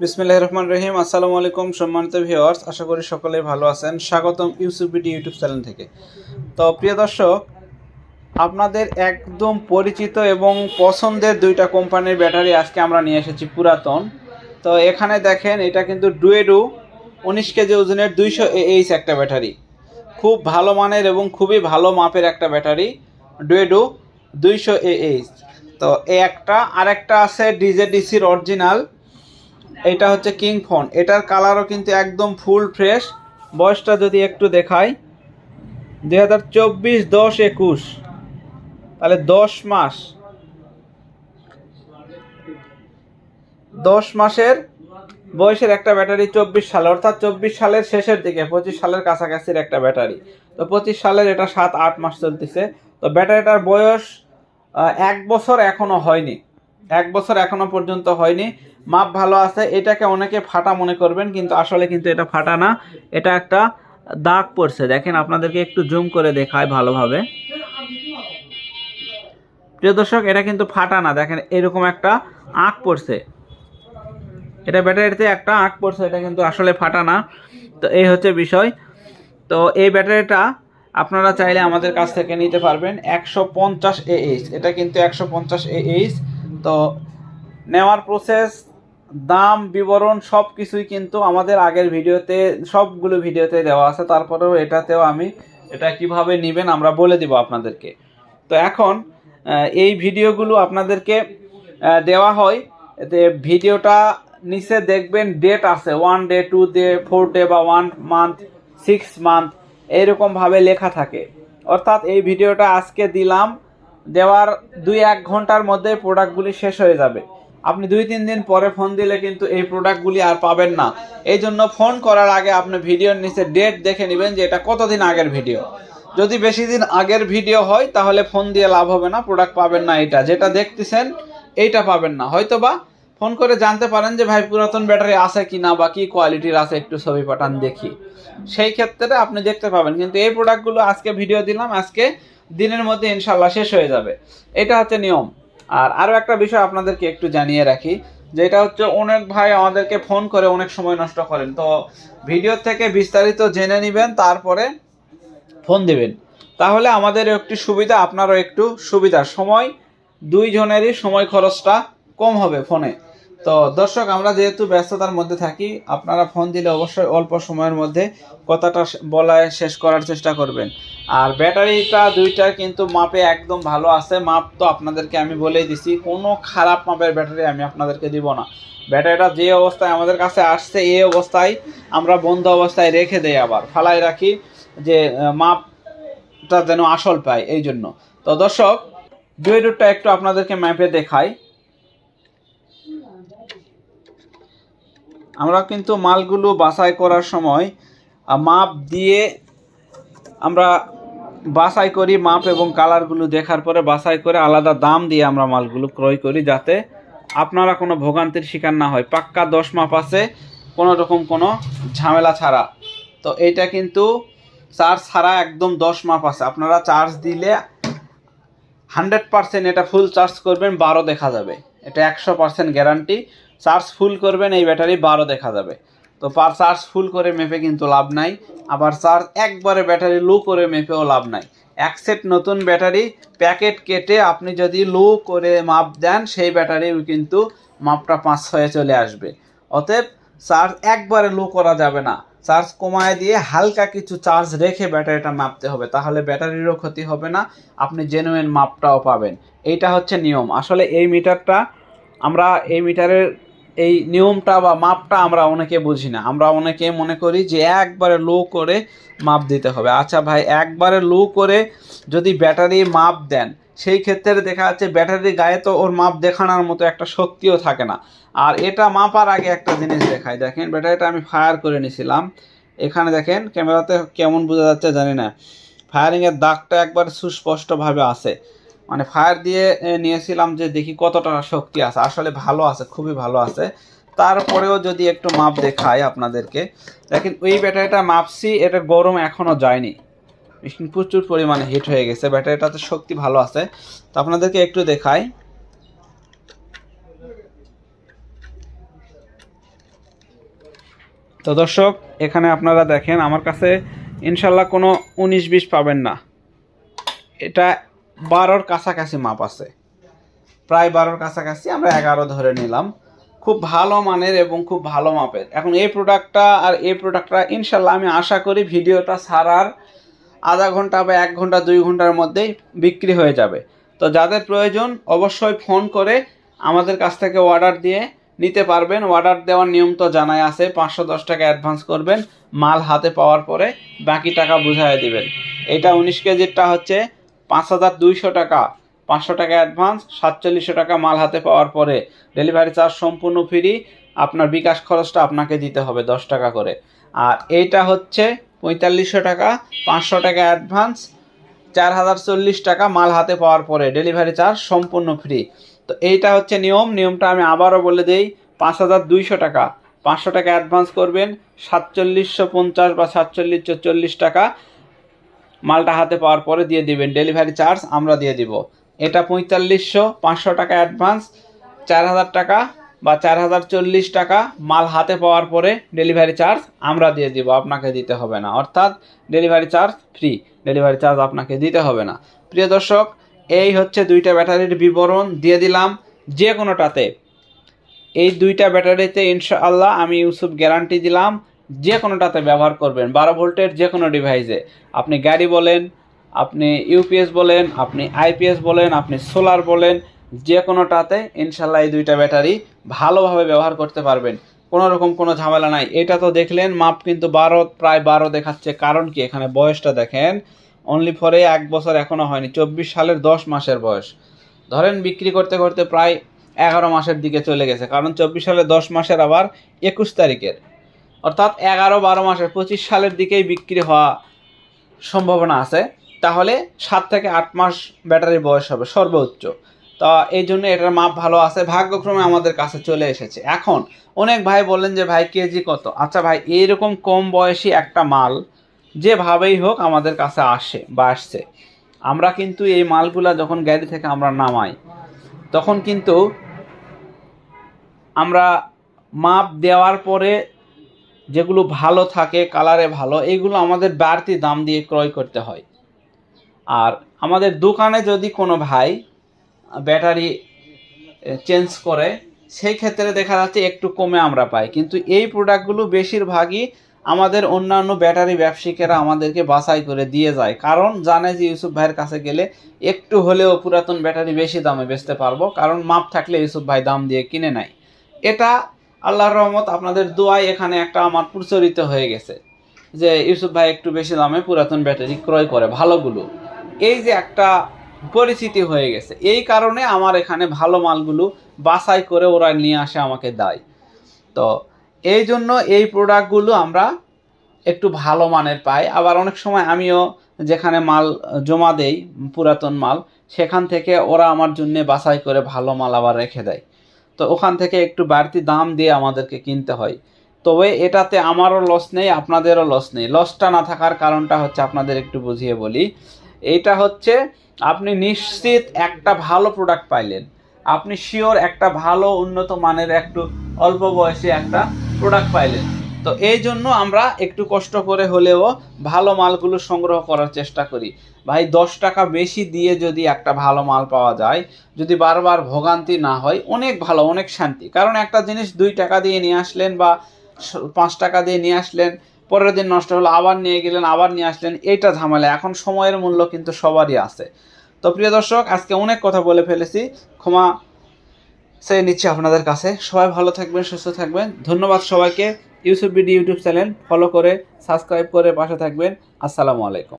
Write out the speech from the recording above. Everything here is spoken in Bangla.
বিসমিল্লাহ রহমান রহিম। আসসালামু আলাইকুম সম্মানিত ভিউয়ার্স আশা করি সকলেই ভালো আছেন। স্বাগতম ইউসুবিডি ইউটিউব চ্যানেল থেকে। তো প্রিয় দর্শক, আপনাদের একদম পরিচিত এবং পছন্দের দুইটা কোম্পানির ব্যাটারি আজকে আমরা নিয়ে এসেছি পুরাতন। তো এখানে দেখেন, এটা কিন্তু ডুয়েডু উনিশ কেজি ওজনের দুইশো এইচ একটা ব্যাটারি। খুব ভালো মানের এবং খুবই ভালো মাপের একটা ব্যাটারি ডুয়েডু দুইশো এইচ তো একটা, আরেকটা আছে ডিজেডিসির অরিজিনাল এটা হচ্ছে কিং ফোন এটার কালারও কিন্তু একদম ফুল ফ্রেশ বয়সটা যদি একটু দেখাই, দুই হাজার চব্বিশ, দশ একুশ। তাহলে দশ মাস। দশ মাসের বয়সের একটা ব্যাটারি চব্বিশ সালে, অর্থাৎ চব্বিশ সালের শেষের দিকে, পঁচিশ সালের কাছাকাছির একটা ব্যাটারি। তো পঁচিশ সালের এটা সাত, আট মাস চলতেছে। তো ব্যাটারিটার বয়স এক বছর এখনও হয়নি। এক বছর এখনও পর্যন্ত হয়নি। মাপ ভালো আছে, এটাকে অনেকে ফাটা মনে করবেন, কিন্তু আসলে কিন্তু এটা ফাটা না। এটা একটা দাগ পড়ছে। দেখেন, আপনাদেরকে একটু জুম করে দেখায় ভালোভাবে। প্রিয় দর্শক, এটা কিন্তু ফাটা না। দেখেন, এরকম একটা আঁক পড়ছে। এটা ব্যাটারিতে একটা আঁক পড়ছে, এটা কিন্তু আসলে ফাটা না। তো এই হচ্ছে বিষয়। তো এই ব্যাটারিটা আপনারা চাইলে আমাদের কাছ থেকে নিতে পারবেন। একশো পঞ্চাশ এইচ এটা কিন্তু একশো পঞ্চাশ এইচ তো নেওয়ার প্রসেস দাম, বিবরণ সব কিছুই কিন্তু আমাদের আগের ভিডিওতে, সবগুলো ভিডিওতে দেওয়া আছে। তারপরেও এটাতেও আমি, এটা কীভাবে নেবেন আমরা বলে দিব আপনাদেরকে। তো এখন এই ভিডিওগুলো আপনাদেরকে দেওয়া হয়। এতে ভিডিওটা নিচে দেখবেন ডেট আছে। One day two day four day বা ওয়ান মান্থ সিক্স মান্থ এইরকমভাবে লেখা থাকে। অর্থাৎ এই ভিডিওটা আজকে দিলাম। দেওয়ার দুই এক ঘণ্টার মধ্যে প্রোডাক্টগুলি শেষ হয়ে যাবে। আপনি দুই তিন দিন পরে ফোন দিলে কিন্তু এই প্রোডাক্টগুলি আর পাবেন না। এই জন্য ফোন করার আগে আপনি ভিডিওর নিচে ডেট দেখে নেবেন যে এটা কতদিন আগের ভিডিও যদি বেশি দিন আগের ভিডিও হয়, তাহলে ফোন দিয়ে লাভ হবে না প্রোডাক্ট পাবেন না এটা। যেটা দেখতেছেন, এইটা পাবেন না। হয়তো বা ফোন করে জানতে পারেন যে, ভাই, পুরাতন ব্যাটারি আছে কি না বা কি কোয়ালিটির আছে? একটু ছবি পাঠান দেখি। সেই ক্ষেত্রে আপনি দেখতে পাবেন। কিন্তু এই প্রোডাক্টগুলো আজকে ভিডিও দিলাম। আজকে দিনের মধ্যে ইনশাল্লাহ শেষ হয়ে যাবে। এটা হচ্ছে নিয়ম। আর আরও একটা বিষয় আপনাদেরকে একটু জানিয়ে রাখি, যেটা হচ্ছে অনেক ভাই আমাদেরকে ফোন করে অনেক সময় নষ্ট করেন। তো ভিডিও থেকে বিস্তারিত জেনে নেবেন, তারপরে ফোন দিবেন। তাহলে আমাদের একটি সুবিধা, আপনারও একটু সুবিধা। সময় দুইজনেরই সময় খরচটা কম হবে ফোনে। তো দর্শক, আমরা যেহেতু ব্যস্ততার মধ্যে থাকি, আপনারা ফোন দিলে অবশ্যই অল্প সময়ের মধ্যে কথাটা বলায় শেষ করার চেষ্টা করবেন। আর ব্যাটারিটা দুইটার কিন্তু মাপে একদম ভালো আছে। মাপ তো আপনাদেরকে আমি বলেই দিছি, কোনো খারাপ মাপের ব্যাটারি আমি আপনাদেরকে দিব না। ব্যাটারিটা যে অবস্থায় আমাদের কাছে আসছে, এই অবস্থায় আমরা বন্ধ অবস্থায় রেখে দেই আবার। ফালাই রাখি যে মাপটা যেন আসল পায় এই জন্য তো দর্শক ডুয়েডুরটা একটু আপনাদেরকে ম্যাপে দেখাই। আমরা কিন্তু মালগুলো বাছাই করার সময় মাপ দিয়ে আমরা বাছাই করি মাপ এবং কালারগুলো দেখার পরে বাছাই করে আলাদা দাম দিয়ে আমরা মালগুলো ক্রয় করি যাতে আপনারা কোনো ভোগান্তির শিকার না হয়। পাক্কা দশ মাপ আছে, কোনো রকম কোনো ঝামেলা ছাড়া। তো এইটা কিন্তু চার্জ ছাড়া একদম দশ মাপ আছে। আপনারা চার্জ দিলে হান্ড্রেড পার্সেন্ট এটা ফুল চার্জ করবেন, বারো দেখা যাবে। এটা একশো পার্সেন্ট গ্যারান্টি চার্জ ফুল করবেন, এই ব্যাটারি বারো দেখা যাবে। তো পার চার্জ ফুল করে মেপে কিন্তু লাভ নাই। আবার চার্জ একবারে ব্যাটারি লো করে মেপেও লাভ নাই। এক সেট নতুন ব্যাটারি প্যাকেট কেটে আপনি যদি লো করে মাপ দেন, সেই ব্যাটারিও কিন্তু মাপটা পাঁচ ছয়ে চলে আসবে। অতএব চার্জ একবারে লো করা যাবে না। চার্জ কমায় দিয়ে হালকা কিছু চার্জ রেখে ব্যাটারিটা মাপতে হবে। তাহলে ব্যাটারিরও ক্ষতি হবে না, আপনি জেনুইন মাপটাও পাবেন। এইটা হচ্ছে নিয়ম। আসলে এই মিটারটা আমরা, এই মিটারের এই নিয়মটা বা মাপটা আমরা অনেকে বুঝি না। আমরা অনেকে মনে করি যে একবারে লো করে মাপ দিতে হবে। আচ্ছা ভাই, একবারে লো করে যদি ব্যাটারি মাপ দেন, সেই ক্ষেত্রে দেখা যাচ্ছে ব্যাটারি গায়ে তো ওর মাপ দেখানোর মতো একটা শক্তিও থাকে না। আর এটা মাপার আগে একটা জিনিস দেখায় দেখেন ব্যাটারিটা আমি ফায়ার করে নিয়েছিলাম এখানে দেখেন ক্যামেরাতে কেমন বোঝা যাচ্ছে জানি না। ফায়ারিংয়ের দাগটা একবার সুস্পষ্টভাবে আছে। মানে ফায়ার দিয়ে নিয়েছিলাম যে দেখি কতটা শক্তি আছে। আসলে ভালো আছে, খুবই ভালো আছে। তারপরেও যদি একটু মাপ দেখাই আপনাদেরকে। দেখেন, ওই ব্যাটারিটা মাপছি, এটা গরম এখনও যায়নি। মেশিন প্রচুর পরিমাণে হিট হয়ে গেছে, ব্যাটারিটাতে শক্তি ভালো আছে। তো আপনাদেরকে একটু দেখাই। তো দর্শক, এখানে আপনারা দেখেন, আমার কাছে ইনশাল্লাহ কোনো উনিশ বিশ পাবেন না। এটা বারোর কাছাকাছি মাপ আছে। প্রায় বারোর কাছাকাছি আমরা এগারো ধরে নিলাম। খুব ভালো মানের এবং খুব ভালো মাপের। এখন এই প্রোডাক্টটা আর এই প্রোডাক্টটা ইনশাল্লাহ আমি আশা করি ভিডিওটা সারার আধা ঘণ্টা বা এক ঘণ্টা, দুই ঘণ্টার মধ্যেই বিক্রি হয়ে যাবে। তো যাদের প্রয়োজন অবশ্যই ফোন করে আমাদের কাছ থেকে অর্ডার দিয়ে নিতে পারবেন। অর্ডার দেওয়ার নিয়ম তো জানাই আছে, পাঁচশো দশ টাকা অ্যাডভান্স করবেন। মাল হাতে পাওয়ার পরে বাকি টাকা বুঝাই দিবেন। এটা উনিশ কেজিরটা হচ্ছে পাঁচ হাজার দুইশো টাকা, পাঁচশো টাকা অ্যাডভান্স সাতচল্লিশশো টাকা মাল হাতে পাওয়ার পরে ডেলিভারি চার্জ সম্পূর্ণ ফ্রি আপনার বিকাশ খরচটা আপনাকে দিতে হবে দশ টাকা করে। আর এইটা হচ্ছে পঁয়তাল্লিশশো টাকা, পাঁচশো টাকা অ্যাডভান্স চার হাজার চল্লিশ টাকা মাল হাতে পাওয়ার পরে ডেলিভারি চার্জ সম্পূর্ণ ফ্রি তো এইটা হচ্ছে নিয়ম, নিয়মটা আমি আবারও বলে দেই, পাঁচ হাজার দুইশো টাকা, পাঁচশো টাকা অ্যাডভান্স করবেন, সাতচল্লিশশো পঞ্চাশ বা সাতচল্লিশশো চল্লিশ টাকা মালটা হাতে পাওয়ার পরে দিয়ে দিবেন। ডেলিভারি চার্জ আমরা দিয়ে দিব। এটা পঁয়তাল্লিশশো পাঁচশো টাকা অ্যাডভান্স চার হাজার টাকা বা চার হাজার চল্লিশ টাকা মাল হাতে পাওয়ার পরে ডেলিভারি চার্জ আমরা দিয়ে দিব। আপনাকে দিতে হবে না। অর্থাৎ delivery charge free delivery charge আপনাকে দিতে হবে না। প্রিয় দর্শক, এই হচ্ছে দুইটা ব্যাটারির বিবরণ। দিয়ে দিলাম যে কোনোটাতে। এই দুইটা ব্যাটারিতে ইনশাআল্লাহ আমি ইউসুফ গ্যারান্টি দিলাম। যে কোনোটাতে ব্যবহার করবেন। বারো ভোল্টের যে কোনো ডিভাইসে আপনি গাড়ি বলেন, আপনি ইউপিএস বলেন, আপনি আইপিএস বলেন, আপনি সোলার বলেন যে কোনোটাতে ইনশাল্লাহ এই দুইটা ব্যাটারি ভালোভাবে ব্যবহার করতে পারবেন। কোনো রকম কোনো ঝামেলা নাই। এটা তো দেখলেন, মাপ কিন্তু বারো, প্রায় বারো দেখাচ্ছে। কারণ কি? এখানে বয়সটা দেখেন অনলি ফরে এক বছর এখনও হয়নি। চব্বিশ সালের দশ মাসের বয়স। ধরেন বিক্রি করতে করতে প্রায় এগারো মাসের দিকে চলে গেছে। কারণ চব্বিশ সালের দশ মাসের আবার একুশ তারিখের। অর্থাৎ এগারো বারো মাসের পঁচিশ সালের দিকেই বিক্রি হওয়া সম্ভাবনা আছে। তাহলে সাত থেকে আট মাস ব্যাটারি বয়স হবে সর্বোচ্চ। তা এই জন্য এটার মাপ ভালো আছে। ভাগ্যক্রমে আমাদের কাছে চলে এসেছে। এখন অনেক ভাই বললেন যে, ভাই, কেজি কত? আচ্ছা ভাই, এইরকম কম বয়সী একটা মাল যেভাবেই হোক আমাদের কাছে আসে বা আসছে। আমরা কিন্তু এই মালগুলা যখন গাড়ি থেকে আমরা নামাই, তখন কিন্তু আমরা মাপ দেওয়ার পরে যেগুলো ভালো থাকে, কালারে ভালো এইগুলো আমাদের বাড়তি দাম দিয়ে ক্রয় করতে হয়। আর আমাদের দোকানে যদি কোনো ভাই ব্যাটারি চেঞ্জ করে, সেই ক্ষেত্রে দেখা যাচ্ছে একটু কমে আমরা পাই। কিন্তু এই প্রোডাক্টগুলো বেশিরভাগই আমাদের অন্যান্য ব্যাটারি ব্যবসায়িকেরা আমাদেরকে বাছাই করে দিয়ে যায়। কারণ জানে যে ইউসুফ ভাইয়ের কাছে গেলে একটু হলেও পুরাতন ব্যাটারি বেশি দামে বেচতে পারব, কারণ মাপ থাকলে ইউসুফ ভাই দাম দিয়ে কিনে নেয়। এটা আল্লাহর রহমত, আপনাদের দোয়ায় এখানে একটা আমার প্রচলিত হয়ে গেছে। যে ইউসুফ ভাই একটু বেশি দামে পুরাতন ব্যাটারি ক্রয় করে, ভালোগুলো। এই যে একটা পরিচিতি হয়ে গেছে। এই কারণে আমার এখানে ভালো মালগুলো বাছাই করে ওরা নিয়ে আসে, আমাকে দেয়। তো এই জন্য এই প্রোডাক্টগুলো আমরা একটু ভালো মানের পাই। আবার অনেক সময় আমিও যেখানে মাল জমা দেই, পুরাতন মাল, সেখান থেকে ওরা আমার জন্য বাছাই করে ভালো মাল আবার রেখে দেয়। তো ওখান থেকে একটু বাড়তি দাম দিয়ে আমাদেরকে কিনতে হয়। তবে এটাতে আমারও লস নেই, আপনাদেরও লস নেই। লসটা না থাকার কারণটা হচ্ছে আপনাদের একটু বুঝিয়ে বলি। এটা হচ্ছে আপনি নিশ্চিত একটা ভালো প্রোডাক্ট পাইলেন। আপনি শিওর একটা ভালো, উন্নত মানের, একটু অল্প বয়সে একটা প্রোডাক্ট পাইলেন। তো এই জন্য আমরা একটু কষ্ট করে হলেও ভালো মালগুলো সংগ্রহ করার চেষ্টা করি। ভাই, দশ টাকা বেশি দিয়ে যদি একটা ভালো মাল পাওয়া যায়, যদি বারবার ভোগান্তি না হয়, অনেক ভালো, অনেক শান্তি। কারণ একটা জিনিস দুই টাকা দিয়ে নিয়ে আসলেন বা পাঁচ টাকা দিয়ে নিয়ে আসলেন, পরের দিন নষ্ট হলো, আবার নিয়ে গেলেন, আবার নিয়ে আসলেন, এইটা ঝামেলা। এখন সময়ের মূল্য কিন্তু সবারই আছে। তো প্রিয় দর্শক, আজকে অনেক কথা বলে ফেলেছি। ক্ষমা সে নিচ্ছি আপনাদের কাছে। সবাই ভালো থাকবেন, সুস্থ থাকবেন। ধন্যবাদ সবাইকে। Yusuf BD YouTube channel follow করে, সাবস্ক্রাইব করে পাশে থাকবেন। আসসালামু আলাইকুম।